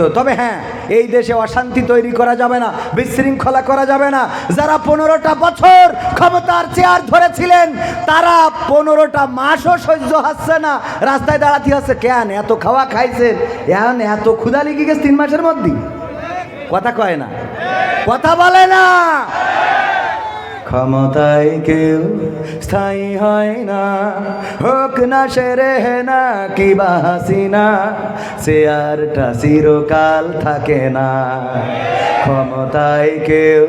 তো তবে হ্যাঁ এই দেশে অশান্তি তৈরি করা যাবে না, বিশৃঙ্খলা করা যাবে না। যারা পনেরোটা বছর ক্ষমতার চেয়ার ধরেছিলেন, তারা পনেরোটা মাসও সহ্য হচ্ছে না। রাস্তায় দাঁড়াতে হচ্ছে, কেন এত খাওয়া খাইছেন? এখন এত ক্ষুদা লিখে গেছে তিন মাসের মধ্যে কথা কয় না। কথা বলে না। ক্ষমতায় কেউ স্থায়ী হয় না। হোক না সেরে না, কি বা হাসিনা চেয়ারটা চিরকাল থাকে না। ক্ষমতায় কেউ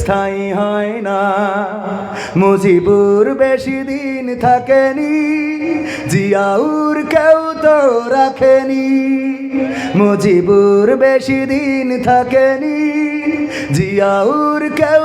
স্থায়ী হয় না। মুজিবুর বেশি দিন থাকেনি, জিয়াউর কেউ তো রাখেনি। মুজিবুর বেশি দিন থাকেনি, জিয়াউর কেউ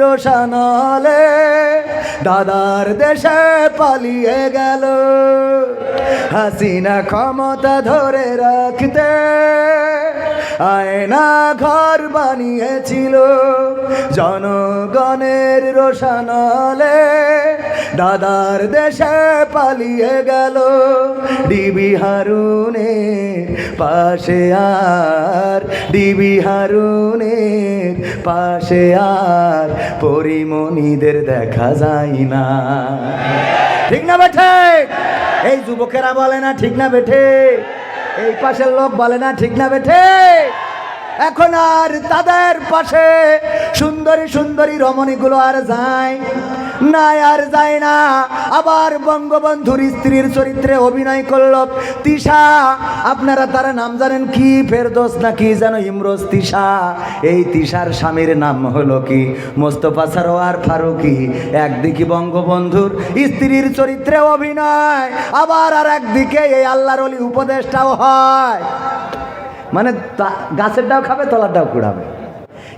রোশানলে দাদার দেশে পালিয়ে গেল। হাসিনা ক্ষমতা ধরে রাখতে আয়না ঘর বানিয়েছিল। জনগণের রোশানলে দাদার দেশে পালিয়ে গেল। ডিবি হারুনের পাশে আর, ডিবি হারুনের পাশে আর, পরিমণিদের দেখা যায় না। ঠিক না বেঠে? এই যুবকেরা বলে না ঠিক না বেঠে? এই পাশের লোক বলে না ঠিক না বেঠে? এখন আর তাদের পাশে সুন্দরী সুন্দরী রমণীগুলো আর যায় না আর যায় না। আবার বঙ্গবন্ধুর স্ত্রীর চরিত্রে অভিনয় করল তিশা। আপনারা তার নাম জানেন কি? ফেরদোস না কি যেন ইমরোজ তিশা। এই তিশার স্বামীর নাম হলো কি? মোস্তফা সারোয়ার ফারুকি। একদিকে বঙ্গবন্ধুর স্ত্রীর চরিত্রে অভিনয়, আবার আর একদিকে এই আল্লাহর অলি উপদেশটাও হয়। মানে তা- গাছেরটাও খাবে, তলারটাও কুড়াবে।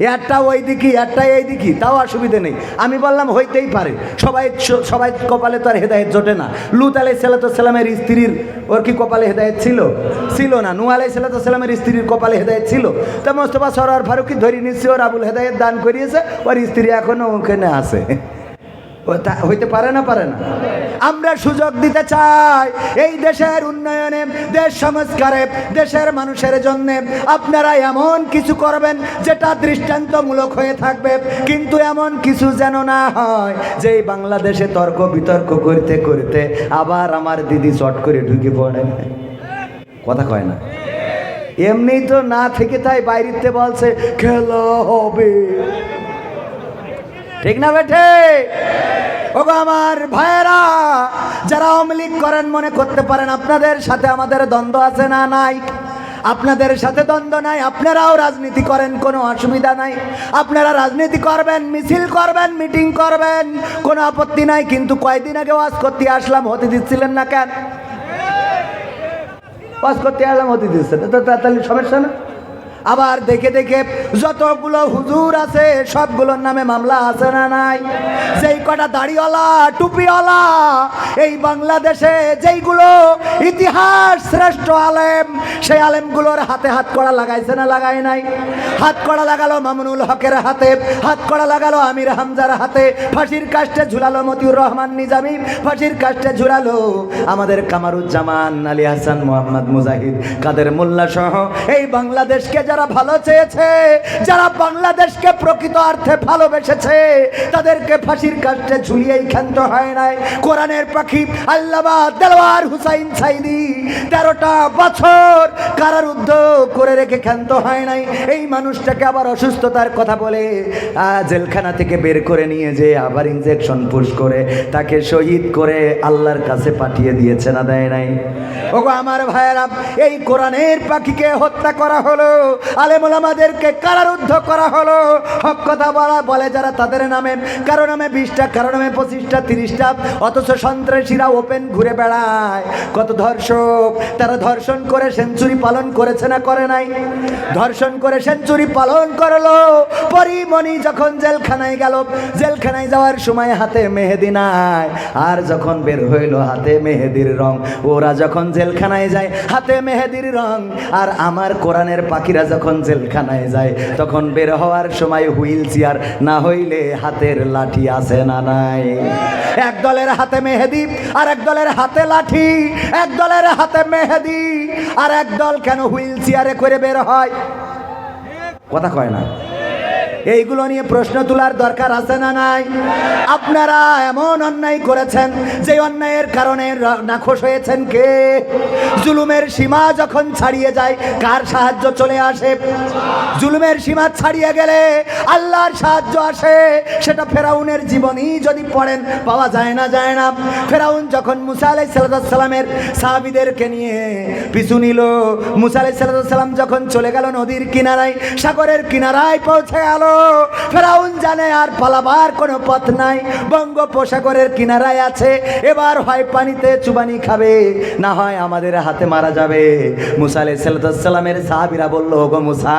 একটা ওই দিকে একটা এই দিকে তাও অসুবিধে নেই। আমি বললাম, হইতেই পারে। সবাই সবাই কপালে তো আর হেদায়ত জোটে না। লুত আলাই সালাত সালামের স্ত্রীর, ওর কি কপালে হেদায়ত ছিল? ছিল না। নু আলাই সালাত সালামের স্ত্রীর কপালে হেদায়ত ছিল। তা মোস্তফা সরোয়ার ফারুকি ধরি নিচ্ছে ওর আবুল হেদায়ত দান করিয়েছে, ওর স্ত্রী এখনও ওখানে আছে। তা হইতে পারে না পারে না? আমরা সুযোগ দিতে চাই এই দেশের উন্নয়নে, দেশ সংস্কারে, দেশের মানুষের জন্য। আপনারা এমন কিছু করবেন যেটা দৃষ্টান্তমূলক হয়ে থাকবে, কিন্তু এমন কিছু যেন না হয় যে বাংলাদেশে তর্ক বিতর্ক করতে করতে আবার আমার দিদি চট করে ঢুকে পড়ে। কথা কয় না। এমনি তো না থেকে তাই বাইরেতে বলছে, খেলা হবে। ঠিক না বেঠে ওগো আমার ভাইয়েরা, যারা লীগ করেন মনে করতে পারেন, আপনাদের সাথে আমাদের দ্বন্দ্ব আছে না নাই? আপনাদের সাথে দ্বন্দ্ব নাই, আপনারাও রাজনীতি করেন, কোনো অসুবিধা নাই। আপনারা রাজনীতি করবেন, মিছিল করবেন, মিটিং করবেন, কোনো আপত্তি নাই, কিন্তু কয়দিন আগে ওয়াজ করতে আসলাম, হতে দিচ্ছিলেন না কেন? ওয়াজ করতে আসলাম, হতে দিচ্ছে না। তো তাহলে সমস্যা না? আবার দেখে দেখে যতগুলো হুজুর আছে, সবগুলোর নামে মামলা আছে না নাই? যেই কটা দাড়িওয়ালা, টুপিওয়ালা, এই বাংলাদেশে যেইগুলো ইতিহাস শ্রেষ্ঠ আলেম, সেই আলেমগুলোর হাতে হাত করা লাগাইছে না লাগাই নাই? হাত করা লাগালো মামুনুল হকের হাতে, হাত করা লাগালো আমির হামজার হাতে, ফাঁসির কাস্টে ঝুলালো মতিউর রহমান নিজামী, ফাঁসির কাস্টে ঝুলালো আমাদের কামারুজ্জামান, আলী হাসান, মোহাম্মদ মুজাহিদ, কাদের মোল্লা সহ এই বাংলাদেশকে যারা ভালো চেয়েছে, যারা বাংলাদেশকে প্রকৃত অর্থে ভালোবেসেছে, তাদেরকে ফাঁসির কাস্টে ঝুলিয়েই ক্ষান্ত হয় নাই। কোরআনের পাখি আল্লামা দেলওয়ার হুসাইন সাইদি তেরোটা বছর কারারুদ্ধ করে রেখে ক্ষান্ত হয় নাই। এই মানুষটাকে আবার অসুস্থতার কথা বলে জেলখানা থেকে বের করে নিয়ে যে আবার ইনজেকশন পুশ করে, তাকে শহীদ করে আল্লাহর কাছে পাঠিয়ে দিয়েছে না দেয় নাই? ওগো আমার ভাইয়েরা, এই কোরআনের পাখিকে হত্যা করা হলো আলেমুল আমাদেরকে কারারুদ্ধ করা হলো। হক কথা বলা, বলে যারা তাদের নামে, কারও নামে বিশটা, কারও নামে পঁচিশটা, তিরিশটা, অথচ সন্ত্রাসীরা ওপেন ঘুরে বেড়ায়। কত ধর্ষক, তারা ধর্ষণ করে সেঞ্চুরি পালন করেছে না করে নাই? ধর্ষণ করে সেঞ্চুরি পালন করল। পরিমণি যখন জেলখানায় গেল, জেলখানায় যাওয়ার সময় হাতে মেহেদি নাই। আর যখন বের হইল, হাতে মেহেদির রং। ওরা যখন জেলখানায় যায়, হাতে মেহেদির রং। আর আমার কোরআনের পাখিরা যখন জেলখানায় যায়, তখন বের হওয়ার সময় হুইল চেয়ার না হইলে হাতের লাঠি আছে না নাই। এক দলের হাতে মেহেদি, আর এক দলের হাতে লাঠি। এক দলের হাতে মেহেদি, আর এক দল কেন হুইল চেয়ারে করে বের হয়? কথা কয় না। এইগুলো নিয়ে প্রশ্ন তোলার দরকার আছে না নাই? আপনারা এমন অন্যায় করেছেন যে অন্যায়ের কারণে নাখোশ হয়েছেন কে? জুলুমের সীমা যখন ছাড়িয়ে যায়, কার সাহায্য চলে আসে? জুলুমের সীমা ছাড়িয়ে গেলে আল্লাহর সাহায্য আসে। সেটা ফেরাউনের জীবনী যদি পড়েন, পাওয়া যায় না যায় না। ফেরাউন যখন মুসা আলাই সাহাবিদেরকে নিয়ে পিছু নিল, মুসা আলাই সালাম যখন চলে গেল নদীর কিনারায়, সাগরের কিনারায় পৌঁছে গেল ফেরাউন জানে আর পালাবার কোনো পথ নাই। বঙ্গোপসাগরের কিনারায় আছে। এবার হয় পানিতে চুবানি খাবে, না হয় আমাদের হাতে মারা যাবে। মুসা আলাই সালামের সাহাবিরা বলল গো মুসা,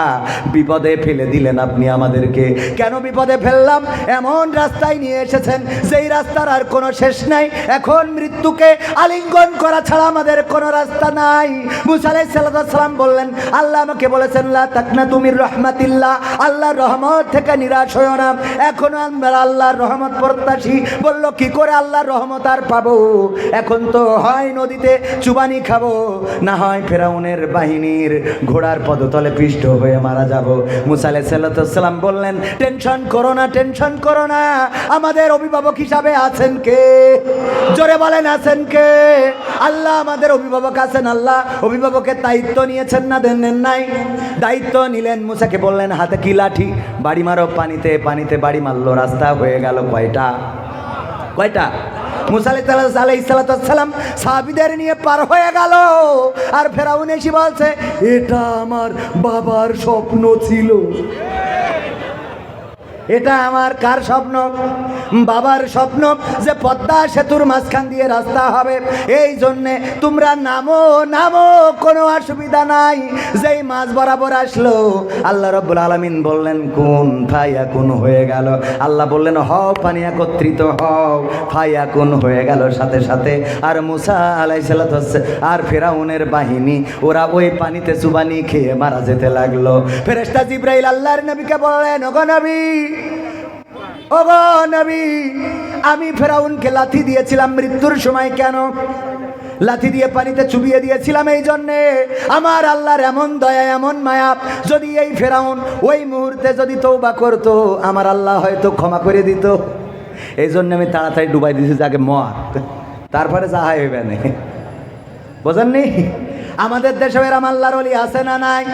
বিপদে ফেলে দিলেন আপনি আমাদেরকে। কেন বিপদে ফেললাম? এমন রাস্তায় নিয়ে এসেছেন, যেই রাস্তার আর কোনো শেষ নাই। এখন মৃত্যুকে আলিঙ্গন করা ছাড়া আমাদের কোনো রাস্তা নাই। মুসা আলাই সালাম বললেন, আল্লাহ আমাকে বলেছেন, লা তাকনা রহমাতিল্লাহ। আল্লাহর রহমত থেকে নিরাশ হইও না। এখনও আমরা আল্লাহর রহমত প্রত্যাশী। বলল, কি করে আল্লাহর রহমত আর পাবো? এখন তো হয় নদীতে চুবানি খাব। না হয় ফেরাউনের বাহিনীর ঘোড়ার পদতলে পিষ্ট হয়ে মারা যাব। মুসা আলাই সাল্লাম বললেন, টেনশন করো না, টেনশন করো না। আমাদের অভিভাবক হিসাবে আছেন কে? জোরে বলেন, আছেন কে? আল্লাহ আমাদের অভিভাবক আছেন, আল্লাহ অভিভাবকের দায়িত্ব নিয়েছেন না, দেন নাই? দায়িত্ব নিলেন মুসাকে, বললেন, হাতে কি লাঠি? বাড়ি মারো, পানিতে পানিতে বাড়ি মারলো, রাস্তা হয়ে গেল কয়টা? কয়টা? সাহাবিদের নিয়ে পার হয়ে গেল। আর ফেরাউন এসে বলছে, এটা আমার বাবার স্বপ্ন ছিল। এটা আমার কার স্বপ্ন? বাবার স্বপ্ন যে পদ্মা সেতুর মাঝখান দিয়ে রাস্তা হবে। এই জন্যে তোমরা নামো নামো, কোনো অসুবিধা নাই। যেই মাছ বরাবর আসলো, আল্লাহ রব্বুল আলমিন বললেন, কোন ফাইয়া কোন হয়ে গেল? আল্লাহ বললেন, হও পানি একত্রিত হও। ফাইয়া কোন হয়ে গেল সাথে সাথে। আর মুসা আলাই আর ফেরাউনের বাহিনী, ওরা ওই পানিতে চুবানি খেয়ে মারা যেতে লাগল। ফেরেস্তা জিব্রাইল আল্লাহর নবীকে বললেন, ওগো নবী ওগো নবী, আমি ফেরাউনকে লাথি দিয়েছিলাম মৃত্যুর সময় কেন? লাথি দিয়ে পানিতে চুবিয়ে দিয়েছিলাম এই জন্যে। আমার আল্লাহর এমন দয়া, এমন মায়া, যদি এই ফেরাউন ওই মুহূর্তে যদি তৌবা করতো, আমার আল্লাহ হয়তো ক্ষমা করে দিত। এই জন্য আমি তাড়াতাড়ি ডুবাই দিয়েছি, যাকে মর তারপরে যা হয় হইবে না। বোঝেননি? আমাদের দেশে এরম আল্লাহর অলি আছে না নাই?